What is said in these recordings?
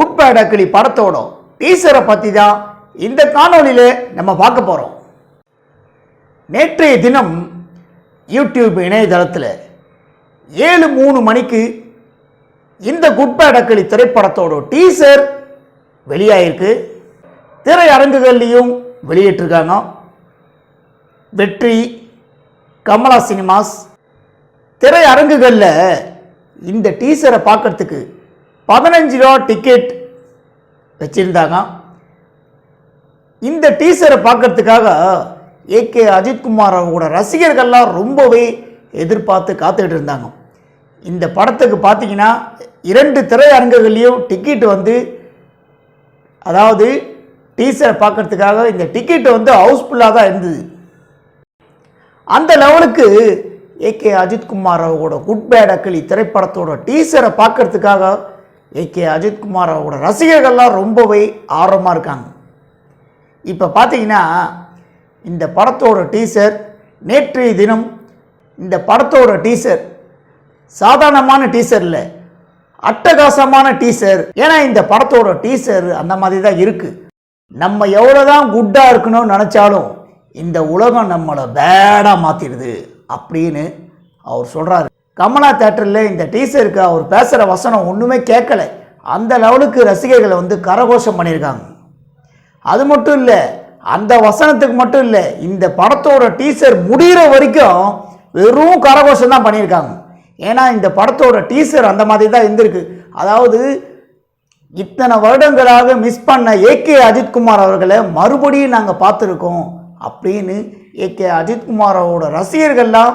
உட்பேட கிளி படத்தோட டீசரை பற்றி தான் இந்த காணொலியில் நம்ம பார்க்க போகிறோம் நேற்றைய தினம் யூடியூப் இணையதளத்தில் ஏழு மூணு மணிக்கு இந்த குட்பேடக்கிளி திரைப்படத்தோட டீசர் வெளியாயிருக்கு. திரையரங்குகள்லையும் வெளியிட்டிருக்காங்க. வெற்றி கமலா சினிமாஸ். திரையரங்குகளில் இந்த டீசரை பார்க்கறதுக்கு பதினஞ்சு ரூபா டிக்கெட் வச்சுருந்தாங்க. இந்த டீசரை பார்க்கறதுக்காக ஏகே அஜித்குமார் அவங்களோட ரசிகர்கள்லாம் ரொம்பவே எதிர்பார்த்து காத்துக்கிட்டு இருந்தாங்க. இந்த படத்துக்கு பார்த்தீங்கன்னா இரண்டு திரையரங்குகள்லேயும் டிக்கெட் வந்து அதாவது டீசரை பார்க்கறதுக்காக இந்த டிக்கெட் வந்து ஹவுஸ்ஃபுல்லாக தான் இருந்தது. அந்த லெவலுக்கு ஏகே அஜித்குமார் அவரோட குட் பேட் அக்கிளி திரைப்படத்தோட டீசரை பார்க்கறதுக்காக ஏகே அஜித்குமாரோட ரசிகர்கள்லாம் ரொம்பவே ஆர்வமாக இருக்காங்க. இப்போ பார்த்தீங்கன்னா இந்த படத்தோட டீசர் நேற்றைய தினம் இந்த படத்தோட டீசர் சாதாரணமான டீசர் இல்லை அட்டகாசமான டீசர். ஏன்னா இந்த படத்தோட டீசர் அந்த மாதிரி தான் இருக்குது நம்ம எவ்வளோதான் குட்டாக இருக்கணும்னு நினச்சாலும் இந்த உலகம் நம்மளை பேடாக மாற்றிடுது அப்படின்னு அவர் சொல்கிறாரு கமலா தேட்டரில் இந்த டீசருக்கு அவர் பேசுகிற வசனம் ஒன்றுமே கேட்கல. அந்த லெவலுக்கு ரசிகர்களை வந்து கரகோஷம் பண்ணியிருக்காங்க. அது மட்டும் இல்லை அந்த வசனத்துக்கு மட்டும் இல்லை இந்த படத்தோட டீசர் முடிகிற வரைக்கும் வெறும் கரகோஷம் தான் பண்ணியிருக்காங்க. ஏன்னா இந்த படத்தோட டீசர் அந்த மாதிரி தான் இருந்திருக்கு. அதாவது இத்தனை வருடங்களாக மிஸ் பண்ண ஏகே அஜித்குமார் அவர்களை மறுபடியும் நாங்கள் பார்த்துருக்கோம் அப்படின்னு ஏகே அஜித்குமாரோட ரசிகர்கள்லாம்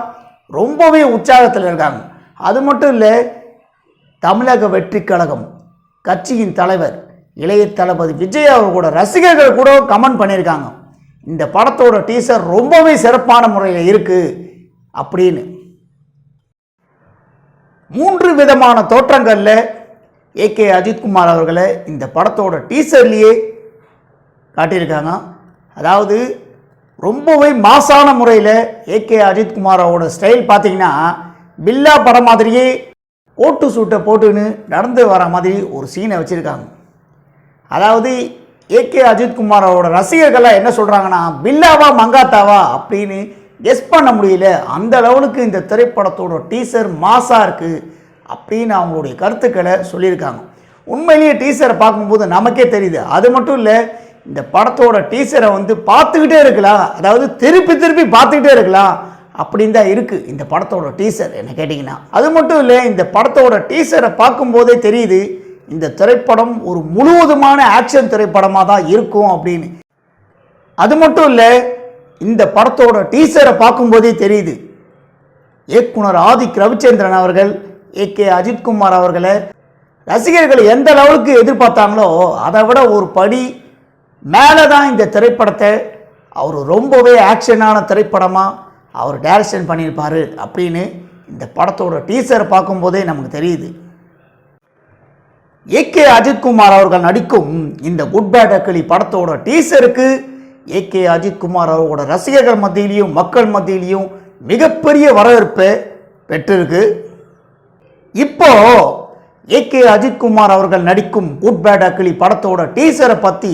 ரொம்பவே உற்சாகத்தில் இருக்காங்க. அது மட்டும் இல்லை தமிழக வெற்றி கழகம் கட்சியின் தலைவர் இளைய தளபதி விஜய் அவர்களோட ரசிகர்கள் கூட கமெண்ட் பண்ணியிருக்காங்க. இந்த படத்தோட டீசர் ரொம்பவே சிறப்பான முறையில் இருக்குது அப்படின்னு. மூன்று விதமான தோற்றங்களில் ஏகே அஜித்குமார் அவர்களை இந்த படத்தோட டீசர்லேயே காட்டியிருக்காங்க. அதாவது ரொம்பவே மாசான முறையில் ஏகே அஜித்குமாரோட ஸ்டைல் பார்த்தீங்கன்னா பில்லா படம் மாதிரியே கோட்டு சூட்டை போட்டுன்னு நடந்து வர மாதிரி ஒரு சீனை வச்சுருக்காங்க. அதாவது ஏகே அஜித்குமாரோட ரசிகர்கள்லாம் என்ன சொல்கிறாங்கன்னா பில்லாவா மங்காத்தாவா? அப்படின்னு கெஸ் பண்ண முடியல. அந்த லெவலுக்கு இந்த திரைப்படத்தோட டீசர் மாசாக இருக்குது அப்படின்னு அவங்களுடைய கருத்துக்களை சொல்லியிருக்காங்க. உண்மையிலேயே டீசரை பார்க்கும்போது நமக்கே தெரியுது. அது மட்டும் இல்லை இந்த படத்தோட டீசரை வந்து பார்த்துக்கிட்டே இருக்கலாம். அதாவது திருப்பி திருப்பி பார்த்துக்கிட்டே இருக்கலாம். அப்படின்னு தான் இருக்குது இந்த படத்தோட டீசர் என்ன கேட்டிங்கன்னா. அது மட்டும் இல்லை இந்த படத்தோட டீசரை பார்க்கும்போதே தெரியுது இந்த திரைப்படம் ஒரு முழுவதுமான ஆக்ஷன் திரைப்படமாக தான் இருக்கும் அப்படின்னு. அது மட்டும் இல்லை இந்த படத்தோட டீசரை பார்க்கும்போதே தெரியுது. இயக்குனர் ஆதிக் ரவிச்சந்திரன் அவர்கள் ஏ கே அஜித்குமார் அவர்களை ரசிகர்கள் எந்த லெவலுக்கு எதிர்பார்த்தாங்களோ அதை விட ஒரு படி மேலே தான் இந்த திரைப்படத்தை அவர் ரொம்பவே ஆக்ஷனான திரைப்படமாக அவர் டைரக்ஷன் பண்ணியிருப்பார் அப்படின்னு இந்த படத்தோட டீசரை பார்க்கும்போதே நமக்கு தெரியுது. ஏகே அஜித்குமார் அவர்கள் நடிக்கும் இந்த குட் பேட் அக்கிளி படத்தோட டீசருக்கு ஏகே அஜித்குமார் அவரோட ரசிகர்கள் மத்தியிலையும் மக்கள் மத்தியிலையும் மிகப்பெரிய வரவேற்பை பெற்றிருக்கு. இப்போ ஏகே அஜித்குமார் அவர்கள் நடிக்கும் குட் பேட் அக்கிளி படத்தோட டீசரை பற்றி